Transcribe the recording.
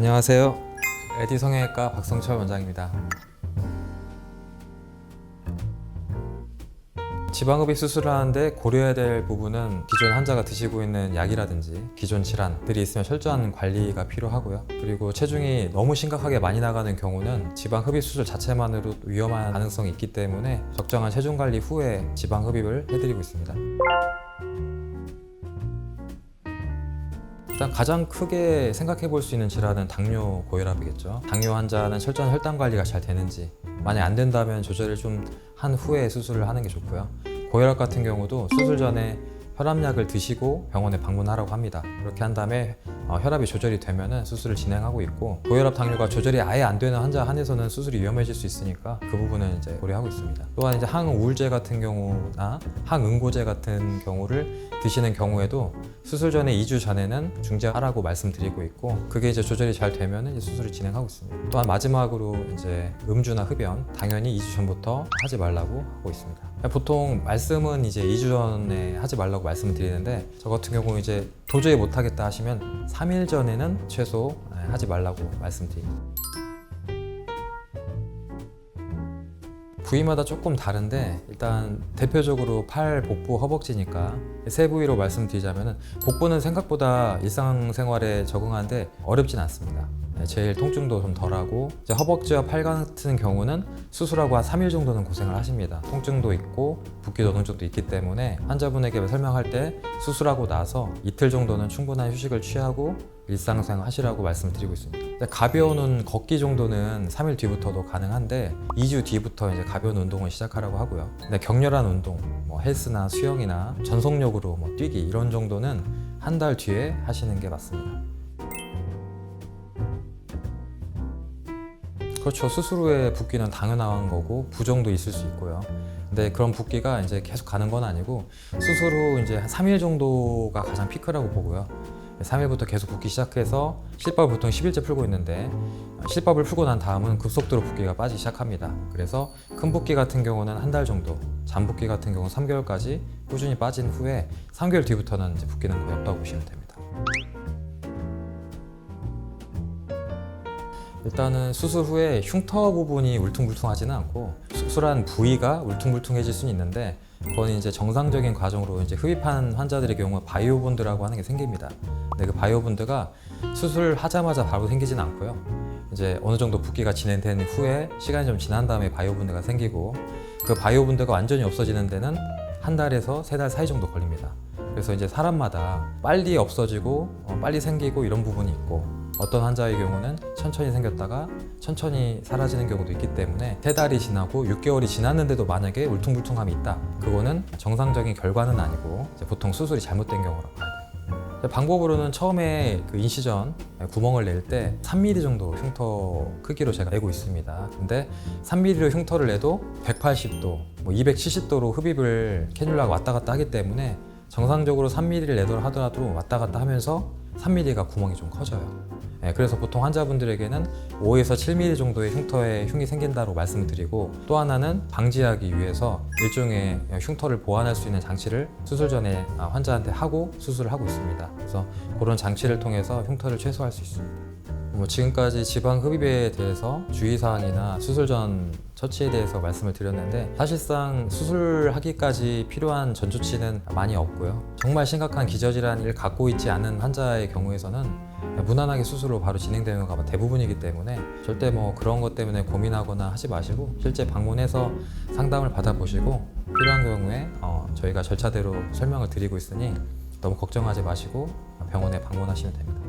안녕하세요. 에디 성형외과 박성철 원장입니다. 지방흡입 수술을 하는데 고려해야 될 부분은 기존 환자가 드시고 있는 약이라든지 기존 질환들이 있으면 철저한 관리가 필요하고요. 그리고 체중이 너무 심각하게 많이 나가는 경우는 지방흡입 수술 자체만으로 위험한 가능성이 있기 때문에 적정한 체중 관리 후에 지방흡입을 해드리고 있습니다. 일단 가장 크게 생각해 볼 수 있는 질환은 당뇨 고혈압이겠죠. 당뇨 환자는 철저한 혈당 관리가 잘 되는지 만약 안 된다면 조절을 좀 한 후에 수술을 하는 게 좋고요. 고혈압 같은 경우도 수술 전에 혈압약을 드시고 병원에 방문하라고 합니다. 그렇게 한 다음에 어, 혈압이 조절이 되면은 수술을 진행하고 있고 고혈압 당뇨가 조절이 아예 안 되는 환자 한해서는 수술이 위험해질 수 있으니까 그 부분은 이제 고려하고 있습니다. 또한 이제 항우울제 같은 경우나 항응고제 같은 경우를 드시는 경우에도 수술 전에 2주 전에는 중지하라고 말씀드리고 있고 그게 이제 조절이 잘 되면은 이제 수술을 진행하고 있습니다. 또한 마지막으로 이제 음주나 흡연 당연히 2주 전부터 하지 말라고 하고 있습니다. 보통 말씀은 이제 2주 전에 하지 말라고 말씀을 드리는데 저 같은 경우 이제 도저히 못 하겠다 하시면 3일 전에는 최소 예, 하지 말라고 말씀드립니다. 부위마다 조금 다른데 일단 대표적으로 팔, 복부, 허벅지니까 세 부위로 말씀드리자면은 복부는 생각보다 일상생활에 적응하는데 어렵진 않습니다. 네, 제일 통증도 좀 덜하고 이제 허벅지와 팔 같은 경우는 수술하고 한 3일 정도는 고생을 하십니다. 통증도 있고 붓기도 어느 정도 있기 때문에 환자분에게 설명할 때 수술하고 나서 이틀 정도는 충분한 휴식을 취하고 일상생활 하시라고 말씀을 드리고 있습니다. 가벼운 걷기 정도는 3일 뒤부터도 가능한데 2주 뒤부터 이제 가벼운 운동을 시작하라고 하고요. 근데 격렬한 운동, 뭐 헬스나 수영이나 전속력으로 뭐 뛰기 이런 정도는 한 달 뒤에 하시는 게 맞습니다. 그렇죠. 후에 붓기는 당연한 거고 부종도 있을 수 있고요. 근데 그런 붓기가 이제 계속 가는 건 아니고 후 이제 한 3일 정도가 가장 피크라고 보고요. 3일부터 계속 붓기 시작해서 실밥을 보통 10일째 풀고 있는데 실밥을 풀고 난 다음은 급속도로 붓기가 빠지기 시작합니다. 그래서 큰 붓기 같은 경우는 한 달 정도, 잔 붓기 같은 경우는 3개월까지 꾸준히 빠진 후에 3개월 뒤부터는 이제 붓기는 거의 없다고 보시면 됩니다. 일단은 수술 후에 흉터 부분이 울퉁불퉁하지는 않고 수술한 부위가 울퉁불퉁해질 수는 있는데 그건 이제 정상적인 과정으로 이제 흡입한 환자들의 경우 바이오본드라고 하는 게 생깁니다. 근데 그 바이오본드가 수술하자마자 바로 생기진 않고요. 이제 어느 정도 붓기가 진행된 후에 시간이 좀 지난 다음에 바이오본드가 생기고 그 바이오본드가 완전히 없어지는 데는 한 달에서 세 달 사이 정도 걸립니다. 그래서 이제 사람마다 빨리 없어지고 어, 빨리 생기고 이런 부분이 있고 어떤 환자의 경우는 천천히 생겼다가 천천히 사라지는 경우도 있기 때문에 세 달이 지나고 6개월이 지났는데도 만약에 울퉁불퉁함이 있다. 그거는 정상적인 결과는 아니고 보통 수술이 잘못된 경우라고 봐야 돼요. 방법으로는 처음에 그 인시전 구멍을 낼 때 3mm 정도 흉터 크기로 제가 내고 있습니다. 근데 3mm로 흉터를 내도 180도, 뭐 270도로 흡입을 캐뉼라가 왔다 갔다 하기 때문에 정상적으로 3mm를 내도록 하더라도 왔다 갔다 하면서 3mm가 구멍이 좀 커져요. 예, 그래서 보통 환자분들에게는 5에서 7mm 정도의 흉터에 흉이 생긴다고 말씀을 드리고 또 하나는 방지하기 위해서 일종의 흉터를 보완할 수 있는 장치를 수술 전에 아, 환자한테 하고 수술을 하고 있습니다. 그래서 그런 장치를 통해서 흉터를 최소화할 수 있습니다. 뭐 지금까지 지방 흡입에 대해서 주의사항이나 수술 전 처치에 대해서 말씀을 드렸는데 사실상 수술하기까지 필요한 전 조치는 많이 없고요. 정말 심각한 기저질환을 갖고 있지 않은 환자의 경우에서는 무난하게 수술로 바로 진행되는 경우가 대부분이기 때문에 절대 뭐 그런 것 때문에 고민하거나 하지 마시고 실제 방문해서 상담을 받아보시고 필요한 경우에 어, 저희가 절차대로 설명을 드리고 있으니 너무 걱정하지 마시고 병원에 방문하시면 됩니다.